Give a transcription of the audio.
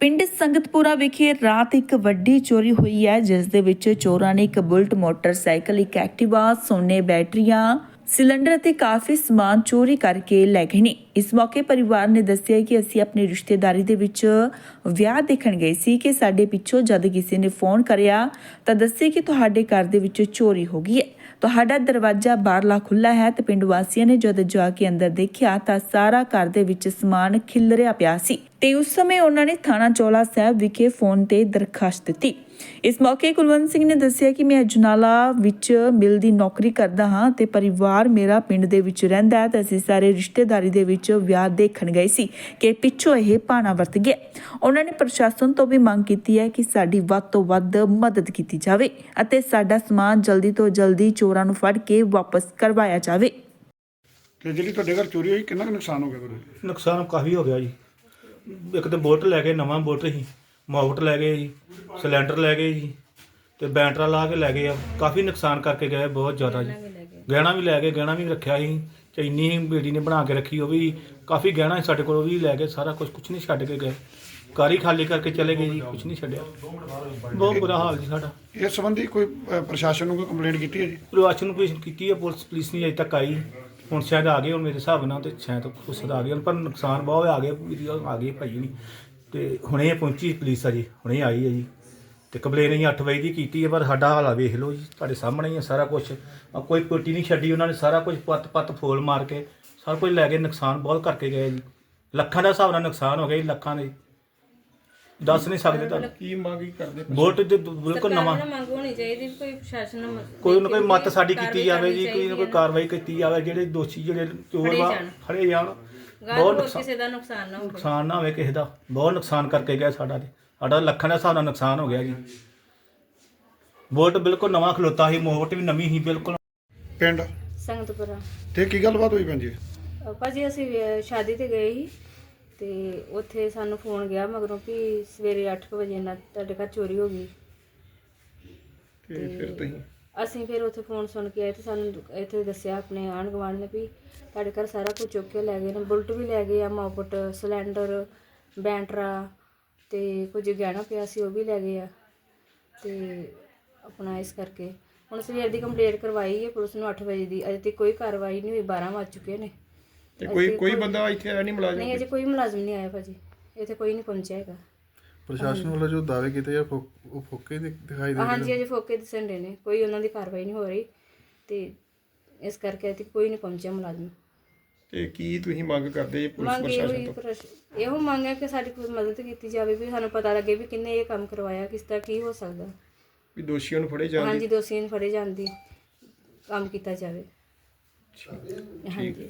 ਪਿੰਡ ਸੰਗਤਪੁਰਾ ਵਿਖੇ ਰਾਤ ਇੱਕ ਵੱਡੀ ਚੋਰੀ ਹੋਈ ਹੈ, ਜਿਸ ਦੇ ਵਿੱਚ ਚੋਰਾਂ ਨੇ ਇੱਕ ਬੁਲਟ ਮੋਟਰਸਾਈਕਲ, ਇੱਕ ਐਕਟਿਵਾ, ਸੋਨੇ ਬੈਟਰੀਆਂ, ਸਿਲੰਡਰ ਅਤੇ ਕਾਫੀ ਸਮਾਨ ਚੋਰੀ ਕਰਕੇ ਲੈ ਗਏ ਨੇ। ਇਸ ਮੌਕੇ ਪਰਿਵਾਰ ਨੇ ਦੱਸਿਆ ਕਿ ਅਸੀਂ ਆਪਣੀ ਰਿਸ਼ਤੇਦਾਰੀ ਦੇ ਵਿੱਚ ਵਿਆਹ ਦੇਖਣ ਗਏ ਸੀ ਕਿ ਸਾਡੇ ਪਿੱਛੋਂ ਜਦ ਕਿਸੇ ਨੇ ਫੋਨ ਕਰਿਆ ਤਾਂ ਦੱਸੇ ਕਿ ਤੁਹਾਡੇ ਘਰ ਦੇ ਵਿੱਚ ਚੋਰੀ ਹੋ ਗਈ ਹੈ। ਤੁਹਾਡਾ ਦਰਵਾਜ਼ਾ ਬਾਹਰਲਾ ਖੁੱਲਾ ਹੈ ਤੇ ਪਿੰਡ ਵਾਸੀਆਂ ਨੇ ਜਦੋਂ ਜਾ ਕੇ ਅੰਦਰ ਦੇਖਿਆ ਤਾਂ ਸਾਰਾ ਘਰ ਦੇ ਵਿੱਚ ਸਮਾਨ ਖਿਲਰਿਆ ਪਿਆ ਸੀ। ਤੇ ਉਸ ਸਮੇਂ ਉਹਨਾਂ ਨੇ ਥਾਣਾ ਚੋਲਾ ਸਾਹਿਬ ਵਿਖੇ ਫੋਨ ਤੇ ਦਰਖਾਸਤ ਦਿੱਤੀ। ਇਸ ਮੌਕੇ ਕੁਲਵੰਤ ਸਿੰਘ ਨੇ ਦੱਸਿਆ ਕਿ ਮੈਂ ਅਜਨਾਲਾ ਵਿੱਚ ਮਿਲ ਦੀ ਨੌਕਰੀ ਕਰਦਾ ਹਾਂ ਤੇ ਪਰਿਵਾਰ ਮੇਰਾ ਪਿੰਡ ਦੇ ਵਿੱਚ ਰਹਿੰਦਾ ਹੈ ਤੇ ਅਸੀਂ ਸਾਰੇ ਰਿਸ਼ਤੇਦਾਰੀ ਦੇ ਵਿੱਚ ਵਿਆਹ ਦੇਖਣ ਗਏ ਸੀ ਕਿ ਪਿੱਛੋਂ ਇਹ ਪਾਣਾ ਵਰਤ ਗਿਆ। ਉਹਨਾਂ ਨੇ ਪ੍ਰਸ਼ਾਸਨ ਤੋਂ ਵੀ ਮੰਗ ਕੀਤੀ ਹੈ ਕਿ ਸਾਡੀ ਵੱਧ ਤੋਂ ਵੱਧ ਮਦਦ ਕੀਤੀ ਜਾਵੇ ਅਤੇ ਸਾਡਾ ਸਮਾਨ ਜਲਦੀ ਤੋਂ ਜਲਦੀ ਚੋਰਾਂ ਨੂੰ ਫੜ ਕੇ ਵਾਪਸ ਕਰਵਾਇਆ ਜਾਵੇ। ਤੇ ਜਿਹੜੀ ਤੁਹਾਡੇ ਘਰ ਚੋਰੀ ਹੋਈ ਕਿੰਨਾ ਕੁ ਨੁਕਸਾਨ ਹੋ ਗਿਆ ਤੁਹਾਡੇ? ਨੁਕਸਾਨ ਕਾਫੀ ਹੋ ਗਿਆ ਜੀ। ਇੱਕ ਤੇ ਬੁਲਟ ਲੈ ਗਏ ਨਵਾਂ ਬੁਲਟ ਸੀ। ਮੋਬਟ ਲੈ ਗਏ ਜੀ ਸਿਲੰਡਰ ਲੈ ਗਏ ਜੀ ਤੇ ਬੈਟਰਾ ਲਾ ਕੇ ਲੈ ਗਏ ਆ। ਕਾਫੀ ਨੁਕਸਾਨ ਕਰਕੇ ਗਏ ਬਹੁਤ ਜ਼ਿਆਦਾ ਜੀ। ਗਹਿਣਾ ਵੀ ਲੈ ਗਏ। ਗਹਿਣਾ ਵੀ ਰੱਖਿਆ ਸੀ ਚੈਨੀ ਸੀ ਬੇਟੀ ਨੇ ਬਣਾ ਕੇ ਰੱਖੀ ਉਹ ਵੀ ਕਾਫੀ ਗਹਿਣਾ ਸੀ ਸਾਡੇ ਕੋਲ ਉਹ ਵੀ ਲੈ ਗਏ ਸਾਰਾ ਕੁਝ ਕੁਝ ਨਹੀਂ ਛੱਡ ਕੇ ਗਏ। ਕਾਰੀ ਖਾਲੀ ਕਰਕੇ ਚਲੇ ਗਏ ਜੀ ਕੁਝ ਨਹੀਂ ਛੱਡਿਆ। ਬਹੁਤ ਬੁਰਾ ਹਾਲ ਜੀ ਸਾਡਾ। ਇਸ ਸੰਬੰਧੀ ਕੋਈ ਪ੍ਰਸ਼ਾਸਨ ਨੂੰ ਕੋਈ ਕੰਪਲੇਂਟ ਕੀਤੀ ਹੈ ਜੀ? ਪ੍ਰਵਾਸ਼ਨ ਨੂੰ ਪੇਸ਼ ਕੀਤੀ ਹੈ ਪੁਲਿਸ ਪੁਲਿਸ ਨਹੀਂ ਅਜੇ ਤੱਕ ਆਈ। ਹੁਣ ਸ਼ਾਇਦ ਆ ਗਏ ਹੁਣ ਮੇਰੇ ਹਿਸਾਬ ਨਾਲ ਤੇ ਸ਼ਾਇਦ ਪੁਲਿਸ ਆ ਗਏ ਹੁਣ, ਪਰ ਨੁਕਸਾਨ ਬਹੁਤ ਆ ਗਿਆ ਵੀਡੀਓ ਆ ਗਈ ਭਾਈ ਨਹੀਂ ਤੇ ਹੁਣੇ ਪਹੁੰਚੀ ਪੁਲਿਸ ਆ ਜੀ ਹੁਣੇ ਆਈ ਹੈ ਜੀ। ਤੇ ਕੰਪਲੇਨ ਅਸੀਂ 8 ਵਜੇ ਦੀ ਕੀਤੀ ਹੈ ਪਰ ਸਾਡਾ ਹਾਲਾ ਵੇਖ ਲਓ ਜੀ ਤੁਹਾਡੇ ਸਾਹਮਣੇ ਹੀ ਹੈ ਸਾਰਾ ਕੁਝ ਕੋਈ ਪੋਟੀ ਨਹੀਂ ਛੱਡੀ ਉਹਨਾਂ ਨੇ ਸਾਰਾ ਕੁਝ ਪੱਤ ਪੱਤ ਫੋਲ ਮਾਰ ਕੇ ਸਾਰਾ ਕੁਝ ਲੈ ਕੇ ਨੁਕਸਾਨ ਬਹੁਤ ਕਰਕੇ ਗਏ ਜੀ। ਲੱਖਾਂ ਦਾ ਹਿਸਾਬ ਨਾਲ ਨੁਕਸਾਨ ਹੋ ਗਿਆ ਜੀ ਲੱਖਾਂ ਦੇ। ਦੱਸ ਨਹੀਂ ਸਕਦੇ ਤੁਹਾਨੂੰ। ਕੀ ਮੰਗ ਕਰਦੇ ਬੋਟ ਤੇ ਬਿਲਕੁਲ ਨਵਾਂ ਮੰਗ ਹੋਣੀ ਚਾਹੀਦੀ ਕੋਈ ਪ੍ਰਸ਼ਾਸਨ ਨੂੰ ਕੋਈ ਨਾ ਕੋਈ ਮਤ ਸਾਡੀ ਕੀਤੀ ਜਾਵੇ ਜੀ ਕੋਈ ਨਾ ਕੋਈ ਕਾਰਵਾਈ ਕੀਤੀ ਜਾਵੇ ਜਿਹੜੇ ਦੋਸ਼ੀ ਜਿਹੜੇ ਚੋਰ ਵਾ। ਫੜੇ ਜਾਣ। ਬਹੁਤ ਨੁਕਸਾਨ ਕਿਸੇ ਦਾ ਨੁਕਸਾਨ ਨਾ ਹੋਵੇ। ਨੁਕਸਾਨ ਨਾ ਹੋਵੇ ਕਿਸੇ ਦਾ। ਬਹੁਤ ਨੁਕਸਾਨ ਕਰਕੇ ਗਿਆ ਸਾਡਾ ਤੇ। ਸਾਡਾ ਲੱਖਾਂ ਦੇ ਹਿਸਾਬ ਨਾਲ ਨੁਕਸਾਨ ਹੋ ਗਿਆ ਜੀ। ਵੋਟ ਬਿਲਕੁਲ ਨਵਾਂ ਖਲੋਤਾ ਸੀ ਮੋਟ ਵੀ ਨਵੀਂ ਸੀ ਬਿਲਕੁਲ। ਪਿੰਡ? ਸੰਗਤਪੁਰਾ। ਤੇ ਕੀ ਗੱਲਬਾਤ ਹੋਈ ਭੈਣ ਜੀ? ਅਹ ਭਾਜੀ ਅਸੀਂ ਸ਼ਾਦੀ ਤੇ ਗਏ ਸੀ ਤੇ ਉੱਥੇ ਸਾਨੂੰ ਫੋਨ ਗਿਆ ਮਗਰੋਂ ਕਿ ਸਵੇਰੇ 8 ਵਜੇ ਨਾਲ ਤੁਹਾਡੇ ਘਰ ਚੋਰੀ ਹੋ ਗਈ। ਤੇ ਫਿਰ ਤੁਸੀਂ? ਅਸੀਂ ਫਿਰ ਉੱਥੇ ਫੋਨ ਸੁਣ ਕੇ ਆਏ ਤੇ ਸਾਨੂੰ ਇੱਥੇ ਦੱਸਿਆ ਆਪਣੇ ਆਂਢ ਗੁਆਂਢ ਨੇ ਵੀ ਤੁਹਾਡੇ ਘਰ ਸਾਰਾ ਕੁਝ ਚੁੱਕ ਕੇ ਲੈ ਗਏ ਨੇ ਬੁਲਟ ਵੀ ਲੈ ਗਏ ਆ ਮੋਪਟ ਸਿਲੰਡਰ ਬੈਂਟਰਾ ਤੇ ਕੁਝ ਗਹਿਣਾ ਪਿਆ ਸੀ ਉਹ ਵੀ ਲੈ ਗਏ ਆ ਤੇ ਆਪਣਾ ਇਸ ਕਰਕੇ। ਹੁਣ ਸਵੇਰ ਦੀ ਕੰਪਲੇਂਟ ਕਰਵਾਈ ਹੈ ਪੁਲਿਸ ਨੂੰ 8 ਵਜੇ ਦੀ ਅਜੇ ਤੱਕ ਕੋਈ ਕਾਰਵਾਈ ਨਹੀਂ ਹੋਈ 12 ਵੱਜ ਚੁੱਕੇ ਨੇ। ਤੇ ਕੋਈ ਕੋਈ ਬੰਦਾ ਇੱਥੇ ਆਇਆ ਨਹੀਂ ਮੁਲਾਜ਼ਮ ਨਹੀਂ ਅਜੇ ਕੋਈ ਮੁਲਾਜ਼ਮ ਨਹੀਂ ਆਇਆ ਭਾਜੀ ਇੱਥੇ ਕੋਈ ਨਹੀਂ ਪਹੁੰਚਿਆ ਹੈਗਾ। ਪ੍ਰਸ਼ਾਸਨ ਵੱਲੋਂ ਜੋ ਦਾਅਵੇ ਕੀਤੇ ਆ ਫੋ- ਉਹ ਫੋਕੇ ਦਿ- ਦਿਖਾਈ ਦੇ ਰਹੇ ਹਾਂਜੀ ਅਜੇ ਫੋਕੇ ਦਿਸਣ ਦੇ ਨੇ। ਕੋਈ ਉਹਨਾਂ ਦੀ ਕਾਰਵਾਈ ਨਹੀਂ ਹੋ ਰਹੀ ਤੇ ਇਸ ਕਰਕੇ ਤੱਕ ਕੋਈ ਨਹੀਂ ਪਹੁੰਚਿਆ ਮੁਲਾਜ਼ਮ ਤੇ ਕੀ ਤੁਸੀਂ ਮੰਗ ਕਰਦੇ ਜੀ ਪੁਲਿਸ ਮੰਗ ਇਹੋ ਪ੍ਰਸ਼ਾਸਨ ਹੀ ਤੋਂ? ਪ੍ਰਸ਼- ਇਹੋ ਮੰਗ ਹੈ ਕਿ ਸਾਡੀ ਕੋਈ ਮਦਦ ਕੀਤੀ ਜਾਵੇ ਵੀ ਸਾਨੂੰ ਪਤਾ ਲੱਗੇ ਵੀ ਕਿੰਨੇ ਇਹ ਕੰਮ ਕਰਵਾਇਆ ਕਿਸ ਦਾ ਕੀ ਹੋ ਸਕਦਾ। ਵੀ ਦੋਸ਼ੀਆਂ ਨੂੰ ਫੜੇ ਜਾਣ ਹਾਂਜੀ ਦੋਸ਼ੀ ਨੂੰ ਫੜੇ ਜਾਂਦੀ ਕੰਮ ਕੀਤਾ ਜਾਵੇ। ਹਾਂਜੀ।